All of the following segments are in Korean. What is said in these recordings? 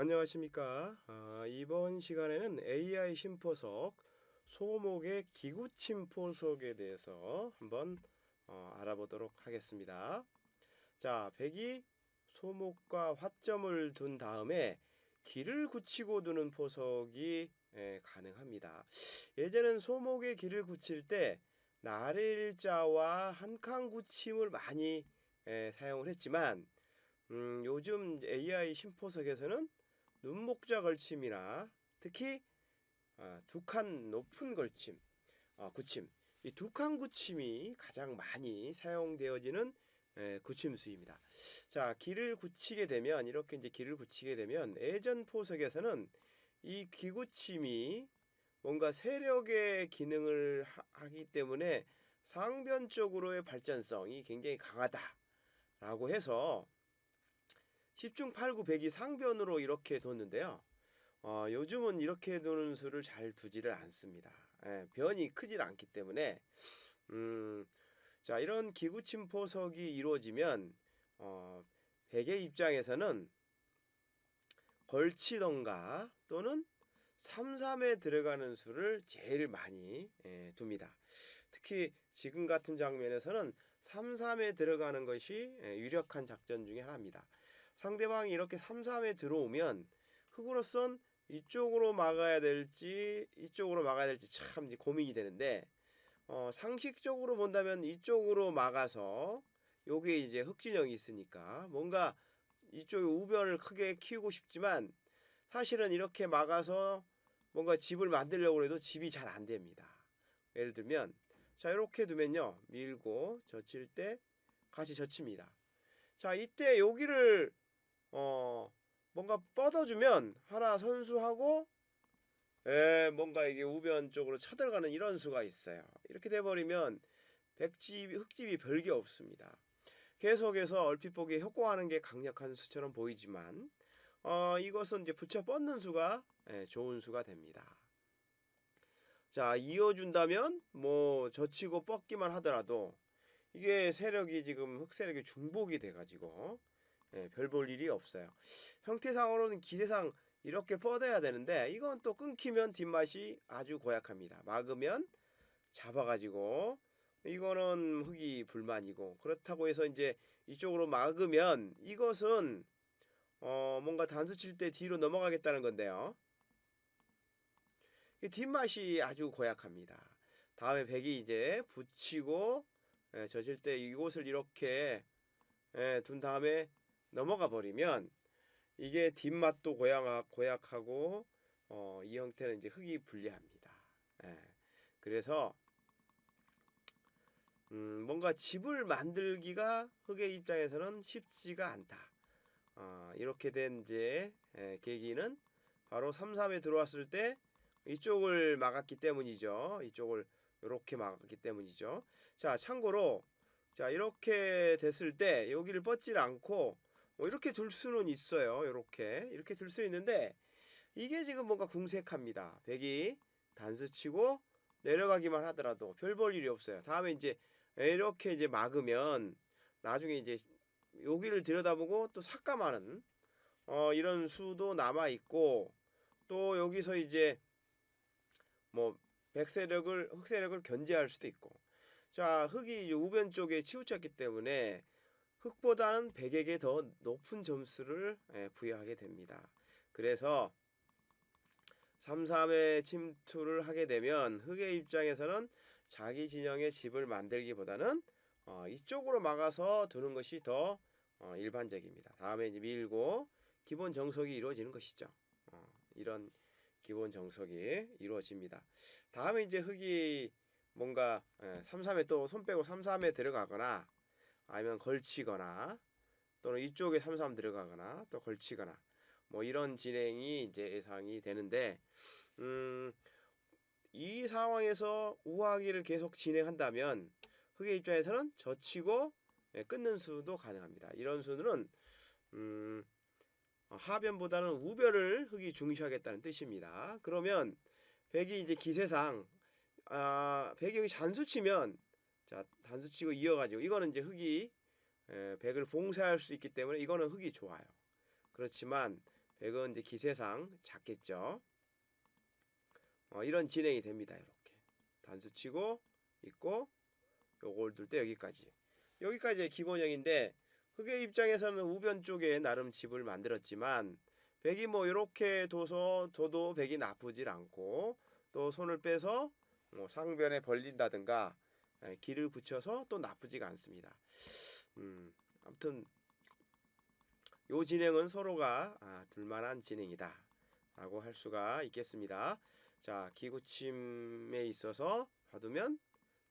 안녕하십니까. 아, 이번 시간에는 AI 심포석 소목의 기구 침 포석에 대해서 한번 어, 알아보도록 하겠습니다. 자, 백이 소목과 화점을 둔 다음에 길을 굳히고 두는 포석이 예, 가능합니다. 예전엔 소목의 길을 굳힐 때 날일자와 한칸 굳힘을 많이 예, 사용을 했지만 음, 요즘 AI 심포석에서는 눈목자 걸침이나 특히 아, 두칸 높은 걸침, 아, 굳힘 이 두 칸 굳힘이 가장 많이 사용되어지는 에, 굳힘수입니다. 자, 길을 굳히게 되면 이렇게 이제 길을 굳히게 되면 예전 포석에서는 이 기구침이 뭔가 세력의 기능을 하, 하기 때문에 상변적으로의 발전성이 굉장히 강하다라고 해서 10중 8구 100이 상변으로 이렇게 뒀는데요. 어, 요즘은 이렇게 두는 수를 잘 두지를 않습니다. 예, 변이 크질 않기 때문에 음, 자 이런 기구침 포석이 이루어지면 어, 백의 입장에서는 걸치던가 또는 3, 3에 들어가는 수를 제일 많이 예, 둡니다. 특히 지금 같은 장면에서는 3, 3에 들어가는 것이 예, 유력한 작전 중에 하나입니다. 상대방이 이렇게 3, 3에 들어오면 흑으로선 이쪽으로 막아야 될지 이쪽으로 막아야 될지 참 이제 고민이 되는데 어, 상식적으로 본다면 이쪽으로 막아서 여기에 이제 흑진영이 있으니까 뭔가 이쪽에 우변을 크게 키우고 싶지만 사실은 이렇게 막아서 뭔가 집을 만들려고 해도 집이 잘 안 됩니다. 예를 들면 자 이렇게 두면요 밀고 젖힐 때 같이 젖힙니다. 자 이때 여기를 어 뭔가 뻗어주면 하나 선수하고 에 뭔가 이게 우변 쪽으로 쳐들어가는 이런 수가 있어요. 이렇게 돼버리면 백집 흙집이 별게 없습니다. 계속해서 얼핏 보기에 효과하는 게 강력한 수처럼 보이지만 어, 이것은 이제 붙여 뻗는 수가 예, 좋은 수가 됩니다. 자 이어준다면 뭐 젖히고 뻗기만 하더라도 이게 세력이 지금 흑세력이 중복이 돼가지고 예, 별 볼 일이 없어요. 형태상으로는 기대상 이렇게 뻗어야 되는데 이건 또 끊기면 뒷맛이 아주 고약합니다. 막으면 잡아가지고 이거는 흙이 불만이고 그렇다고 해서 이제 이쪽으로 막으면 이것은 어 뭔가 단수 칠 때 뒤로 넘어가겠다는 건데요. 이 뒷맛이 아주 고약합니다. 다음에 백이 이제 붙이고 예, 젖을 때 이곳을 이렇게 예, 둔 다음에 넘어가 버리면 이게 뒷맛도 고약, 고약하고 어, 이 형태는 이제 흙이 불리합니다. 예, 그래서 음, 뭔가 집을 만들기가 흙의 입장에서는 쉽지가 않다. 어, 이렇게 된 이제 예, 계기는 바로 3, 3에 들어왔을 때 이쪽을 막았기 때문이죠. 이쪽을 이렇게 막았기 때문이죠. 자, 참고로 자 이렇게 됐을 때 여기를 뻗질 않고 뭐 이렇게 둘 수는 있어요. 이렇게 이렇게 둘 수 있는데 이게 지금 뭔가 궁색합니다. 백이 단수 치고 내려가기만 하더라도 별 볼 일이 없어요. 다음에 이제 이렇게 이제 막으면 나중에 이제 여기를 들여다보고 또 삭감하는 어 이런 수도 남아 있고 또 여기서 이제 뭐 백세력을 흑세력을 견제할 수도 있고 자 흑이 우변 쪽에 치우쳤기 때문에 흑보다는 백에게 더 높은 점수를 예, 부여하게 됩니다. 그래서 3, 3의 침투를 하게 되면 흑의 입장에서는 자기 진영의 집을 만들기보다는 어, 이쪽으로 막아서 두는 것이 더 어, 일반적입니다. 다음에 이제 밀고 기본 정석이 이루어지는 것이죠. 어, 이런 기본 정석이 이루어집니다. 다음에 이제 흑이 뭔가 3, 3에 또 손 빼고 3, 3에 들어가거나 아니면 걸치거나 또는 이쪽에 3, 3 들어가거나 또 걸치거나 뭐 이런 진행이 이제 예상이 되는데 음, 이 상황에서 우하기를 계속 진행한다면 흑의 입장에서는 젖히고 예, 끊는 수도 가능합니다. 이런 수는 음, 하변보다는 우변을 흑이 중시하겠다는 뜻입니다. 그러면 백이 이제 기세상 아, 백이 여기 잔수 치면 자 단수 치고 이어가지고 이거는 이제 흑이 에, 백을 봉쇄할 수 있기 때문에 이거는 흑이 좋아요. 그렇지만 백은 이제 기세상 작겠죠. 어, 이런 진행이 됩니다. 이렇게 단수 치고 있고 요걸 둘 때 여기까지 여기까지 기본형인데 흑의 입장에서는 우변 쪽에 나름 집을 만들었지만 백이 뭐 이렇게 둬서 둬도 백이 나쁘질 않고 또 손을 빼서 뭐 상변에 벌린다든가 예, 길을 굳혀서 또 나쁘지가 않습니다. 음, 아무튼 요 진행은 서로가 아, 둘만한 진행이다라고 할 수가 있겠습니다. 자, 기구침에 있어서 받으면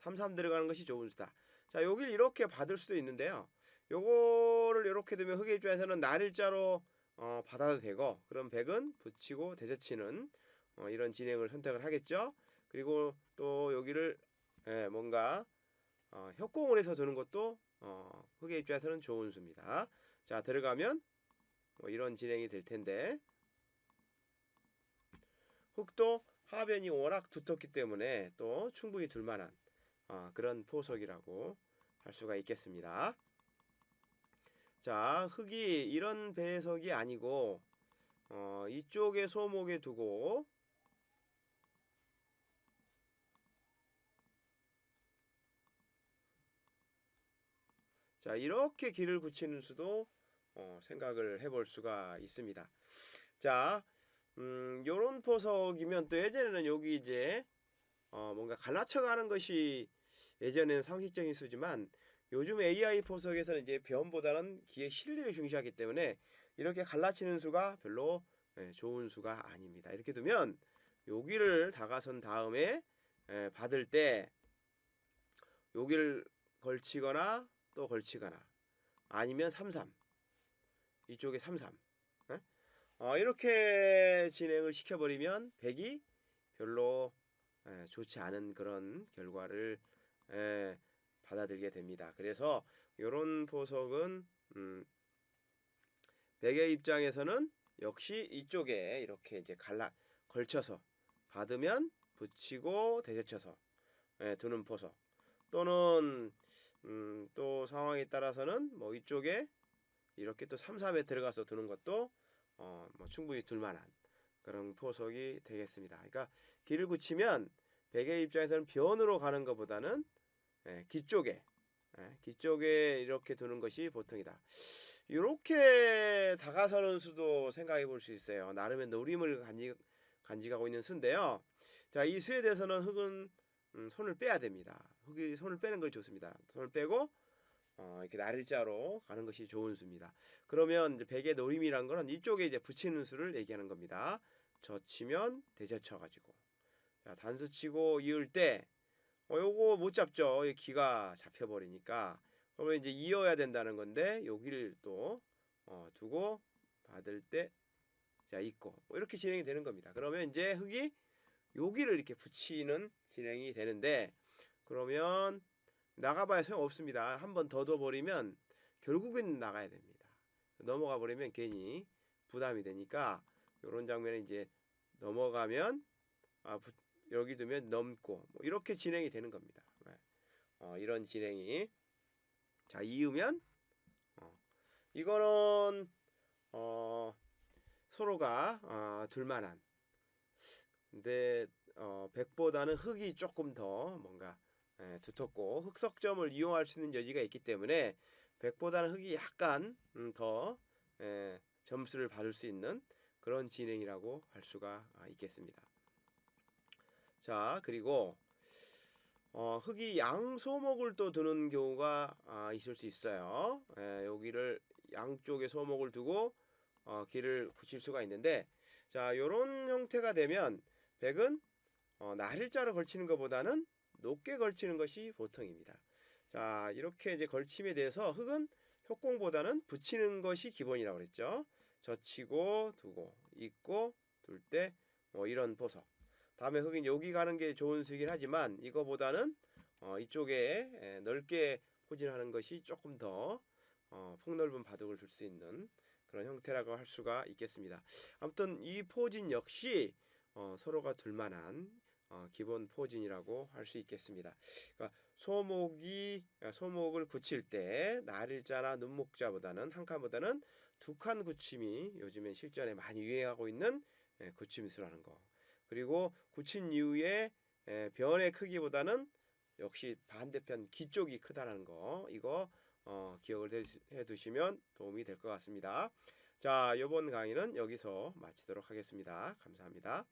33 들어가는 것이 좋은 수다. 자, 여길 이렇게 받을 수도 있는데요. 요거를 이렇게 두면 흑의 입장에서는 날일자로 어, 받아도 되고 그럼 백은 붙이고 대저치는 어, 이런 진행을 선택을 하겠죠. 그리고 또 여기를 예, 뭔가 어, 협공을 해서 두는 것도 어, 흑의 입장에서는 좋은 수입니다. 자 들어가면 뭐 이런 진행이 될 텐데 흑도 하변이 워낙 두텁기 때문에 또 충분히 둘만한 어, 그런 포석이라고 할 수가 있겠습니다. 자 흑이 이런 배석이 아니고 어, 이쪽에 소목에 두고 자 이렇게 길을 굳히는 수도 어, 생각을 해볼 수가 있습니다. 자, 음, 요런 포석이면 또 예전에는 여기 이제 어, 뭔가 갈라쳐 가는 것이 예전에는 상식적인 수지만 요즘 AI 포석에서는 이제 변보다는 기의 실리를 중시하기 때문에 이렇게 갈라치는 수가 별로 예, 좋은 수가 아닙니다. 이렇게 두면 여기를 다가선 다음에 예, 받을 때 여기를 걸치거나 또 걸치거나 아니면 33 이쪽에 33 예? 어, 이렇게 진행을 시켜버리면 100이 별로 예, 좋지 않은 그런 결과를 예, 받아들게 됩니다. 그래서 이런 포석은 음, 백의 입장에서는 역시 이쪽에 이렇게 이제 갈라 걸쳐서 받으면 붙이고 대제쳐서 예, 두는 포석 또는 상황에 따라서는 뭐 이쪽에 이렇게 또 3, 3에 들어가서 두는 것도 어, 뭐 충분히 둘 만한 그런 포석이 되겠습니다. 그러니까 길을 굳히면 백의 입장에서는 변으로 가는 것보다는 예, 기 쪽에 예, 기 쪽에 이렇게 두는 것이 보통이다. 이렇게 다가서는 수도 생각해 볼 수 있어요. 나름의 노림을 간지, 간직하고 있는 수인데요. 자, 이 수에 대해서는 흑은 음, 손을 빼야 됩니다. 흑이 손을 빼는 걸 좋습니다. 손을 빼고 어, 이렇게 날일자로 가는 것이 좋은 수입니다. 그러면 이제 백의 노림이란 거는 이쪽에 이제 붙이는 수를 얘기하는 겁니다. 젖히면 대젖혀 가지고 자, 단수 치고 이을 때 어, 요거 못 잡죠. 이 기가 잡혀 버리니까 그러면 이제 이어야 된다는 건데 여기를 또 어, 두고 받을 때 자, 있고 뭐 이렇게 진행이 되는 겁니다. 그러면 이제 흑이 여기를 이렇게 붙이는 진행이 되는데 그러면 나가봐야 소용없습니다. 한 번 더 둬버리면 결국엔 나가야 됩니다. 넘어가 버리면 괜히 부담이 되니까 이런 장면에 이제 넘어가면 아, 부- 여기 두면 넘고 뭐 이렇게 진행이 되는 겁니다. 네. 어, 이런 진행이 자 이으면 어, 이거는 어, 서로가 어, 둘만한 근데 어, 백보다는 흑이 조금 더 뭔가 예, 두텁고 흑석점을 이용할 수 있는 여지가 있기 때문에 백보다는 흑이 약간 음, 더 예, 점수를 받을 수 있는 그런 진행이라고 할 수가 아, 있겠습니다. 자 그리고 어, 흑이 양소목을 또 두는 경우가 아, 있을 수 있어요. 예, 여기를 양쪽에 소목을 두고 어, 길을 붙일 수가 있는데 자 이런 형태가 되면 백은 어, 날일자로 걸치는 것보다는 높게 걸치는 것이 보통입니다. 자 이렇게 이제 걸침에 대해서 흑은 협공보다는 붙이는 것이 기본이라고 그랬죠. 젖히고 두고 있고 둘 때 뭐 이런 보석. 다음에 흑은 여기 가는 게 좋은 수이긴 하지만 이거보다는 어, 이쪽에 에, 넓게 포진하는 것이 조금 더 어, 폭넓은 바둑을 줄 수 있는 그런 형태라고 할 수가 있겠습니다. 아무튼 이 포진 역시 어, 서로가 둘만한 어, 기본 포진이라고 할 수 있겠습니다. 그러니까 소목이 아, 소목을 굳힐 때 날일자나 눈목자보다는 한 칸보다는 두 칸 굳힘이 요즘엔 실전에 많이 유행하고 있는 예, 굳힘수라는 거. 그리고 굳힌 이후에 예, 변의 크기보다는 역시 반대편 귀 쪽이 크다는 거. 이거 어, 기억을 해, 해 두시면 도움이 될 것 같습니다. 자, 이번 강의는 여기서 마치도록 하겠습니다. 감사합니다.